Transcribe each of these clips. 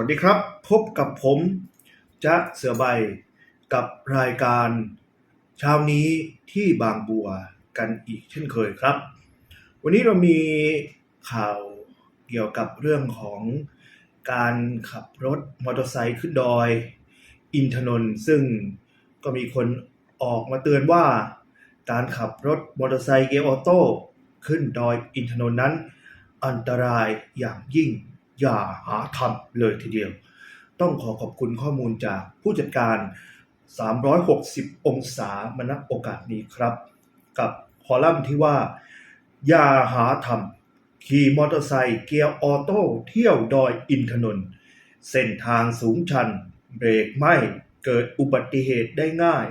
วัสดีครับ พบกับผมจ๊ะเสือใบกับรายการ เช้านี้ที่บางบัวกันอีกเช่นเคยครับ วันนี้เรามีข่าวเกี่ยวกับเรื่องของการขับรถมอเตอร์ไซค์ขึ้นดอย อินทนนท์ซึ่งก็มีคนออกมาเตือนว่า การขับรถมอเตอร์ไซค์เกียร์ออโต้ขึ้นดอยอินทนนท์นั้น อันตรายอย่างยิ่ง อย่าหาทำเลยทีเดียว ต้องขอขอบคุณข้อมูลจากผู้จัดการ 360 องศามาณโอกาสนี้ครับ กับคอลัมน์ที่ว่า อย่าหาทำขี่มอเตอร์ไซค์เกียร์ออโต้เที่ยวดอยอินทนนท์เส้นทางสูงชัน เบรกไม่เกิดอุบัติเหตุได้ง่าย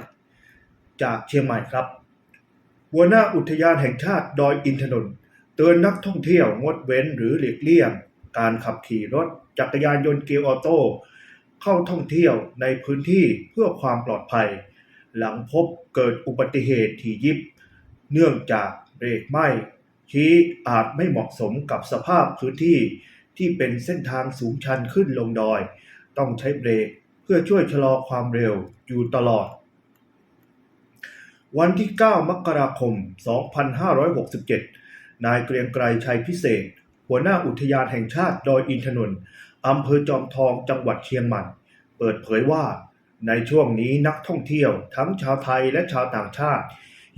จากเชียงใหม่ครับ หัวหน้าอุทยานแห่งชาติดอยอินทนนท์เตือนนักท่องเที่ยวงดเว้นหรือหลีกเลี่ยง การขับขี่รถจักรยานยนต์เกียร์ออโต้เข้าท่องเที่ยวในพื้นที่เพื่อความปลอดภัย หลังพบเกิดอุบัติเหตุที่ยิบ เนื่องจากเบรกไหม้ชี้อาจไม่เหมาะสมกับสภาพพื้นที่ที่เป็นเส้นทางสูงชันขึ้นลงดอย ต้องใช้เบรกเพื่อช่วยชะลอความเร็วอยู่ตลอด วันที่ 9 มกราคม 2567 นายเกรียงไกรชัยพิเศษ หัวหน้าอุทยานแห่งชาติดอยอินทนนท์อำเภอจอมทองจังหวัดเชียงใหม่ เปิดเผยว่า ในช่วงนี้นักท่องเที่ยวทั้งชาวไทยและชาวต่างชาติ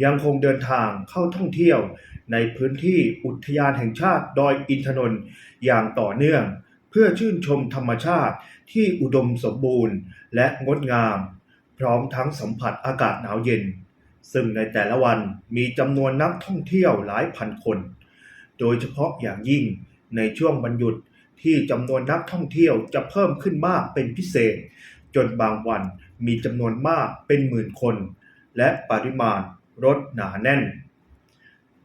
ยังคงเดินทางเข้าท่องเที่ยว ในพื้นที่อุทยานแห่งชาติดอยอินทนนท์อย่างต่อเนื่อง เพื่อชื่นชมธรรมชาติที่อุดมสมบูรณ์และงดงาม พร้อมทั้งสัมผัสอากาศหนาวเย็น ซึ่งในแต่ละวันมีจำนวนนักท่องเที่ยวหลายพันคน โดยเฉพาะอย่างยิ่งในช่วงวันหยุดที่จำนวนนักท่องเที่ยวจะเพิ่มขึ้นมากเป็นพิเศษ จนบางวันมีจำนวนมากเป็นหมื่นคน และปริมาณรถหนาแน่น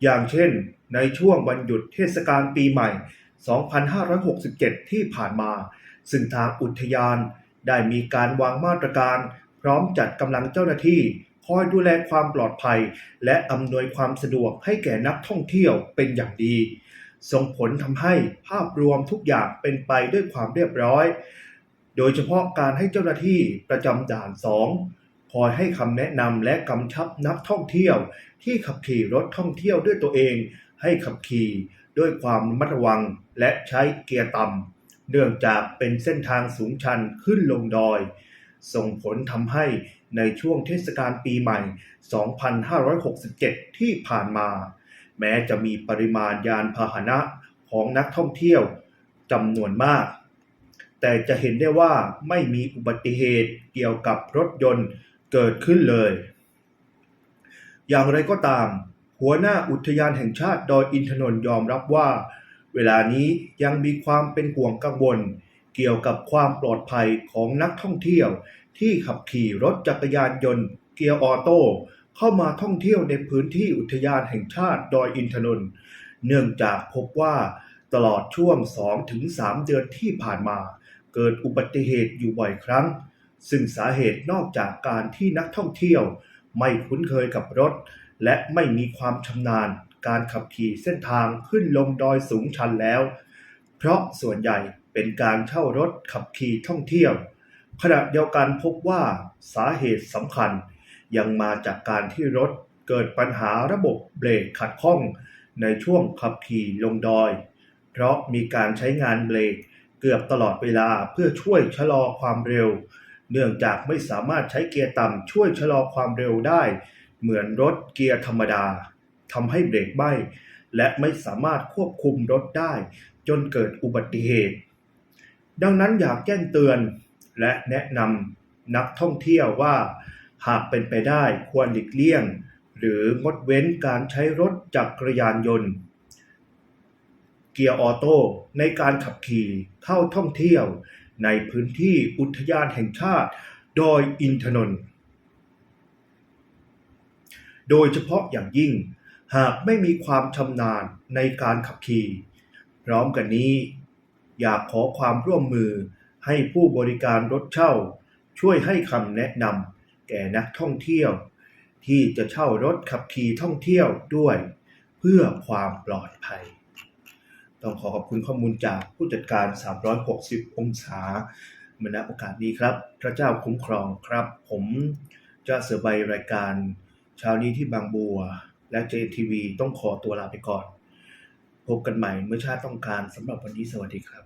อย่างเช่น ในช่วงวันหยุดเทศกาลปีใหม่ 2567 ที่ผ่านมา ซึ่งทางอุทยานได้มีการวางมาตรการ พร้อมจัดกำลังเจ้าหน้าที่ คอยดูแลความปลอดภัย และอำนวยความสะดวกให้แก่นักท่องเที่ยวเป็นอย่างดี ส่งผลทำให้ภาพรวมทุกอย่างเป็นไปด้วยความเรียบร้อย โดยเฉพาะการให้เจ้าหน้าที่ประจำด่านสองคอยให้คำแนะนำและกำชับนักท่องเที่ยวที่ขับขี่รถท่องเที่ยวด้วยตัวเอง ให้ขับขี่ด้วยความระมัดระวังและใช้เกียร์ต่ำเนื่องจากเป็นเส้นทางสูงชันขึ้นลงดอย ส่งผลทำให้ในช่วงเทศกาลปีใหม่ 2567 ที่ผ่านมา แม้จะมีปริมาณยานพาหนะของนักท่องเที่ยวจำนวนมาก แต่จะเห็นได้ว่าไม่มีอุบัติเหตุเกี่ยวกับรถยนต์เกิดขึ้นเลย อย่างไรก็ตาม หัวหน้าอุทยานแห่งชาติดอยอินทนนท์ยอมรับว่า เวลานี้ยังมีความเป็นห่วงกังวล เกี่ยวกับความปลอดภัยของนักท่องเที่ยว ที่ขับขี่รถจักรยานยนต์ เกียร์ออโต้เข้ามาท่องเที่ยวในพื้นที่อุทยานแห่งชาติดอยอินทนนท์เนื่องจากพบว่าตลอดช่วง 2-3 เดือนที่ผ่านมา เกิดอุบัติเหตุอยู่บ่อยครั้ง ซึ่งสาเหตุนอกจากการที่นักท่องเที่ยว ไม่คุ้นเคยกับรถ และไม่มีความชำนาญการขับขี่เส้นทางขึ้นลงดอยสูงชันแล้ว เพราะส่วนใหญ่ เป็นการเช่ารถขับขี่ท่องเที่ยว ขณะเดียวกันพบว่าสาเหตุสำคัญ ยังมาจากการที่รถเกิดปัญหาระบบเบรกขัดข้อง ในช่วงขับขี่ลงดอย เพราะมีการใช้งานเบรกเกือบตลอดเวลาเพื่อช่วยชะลอความเร็ว เนื่องจากไม่สามารถใช้เกียร์ต่ำช่วยชะลอความเร็วได้ เหมือนรถเกียร์ธรรมดาทำให้เบรกไหมและไม่สามารถควบคุมรถได้ จนเกิดอุบัติเหตุ ดังนั้นอยากแจ้งเตือนและแนะนำนักท่องเที่ยวว่า หากเป็นไปได้ควรหลีกเลี่ยง หรืองดเว้นการใช้รถจักรยานยนต์ เกียร์ออโต้ในการขับขี่เข้าท่องเที่ยว ในพื้นที่อุทยานแห่งชาติดอยอินทนนท์โดยเฉพาะอย่างยิ่ง หากไม่มีความชำนาญในการขับขี่ พร้อมกันนี้ อยากขอความร่วมมือให้ผู้บริการรถเช่า ช่วยให้คำแนะนำแก่นักท่องเที่ยว ที่จะเช่ารถขับขี่ท่องเที่ยวด้วย เพื่อความปลอดภัย ต้องขอขอบคุณข้อมูลจากผู้จัดการ 360 องศามาณโอกาสนี้ครับ พระเจ้าคุ้มครองครับ ผมจ้าเสือใบรายการเช้านี้ที่บางบัว และเจทีวีต้องขอตัวลาไปก่อน พบกันใหม่เมื่อชาติต้องการสำหรับวันนี้สวัสดีครับ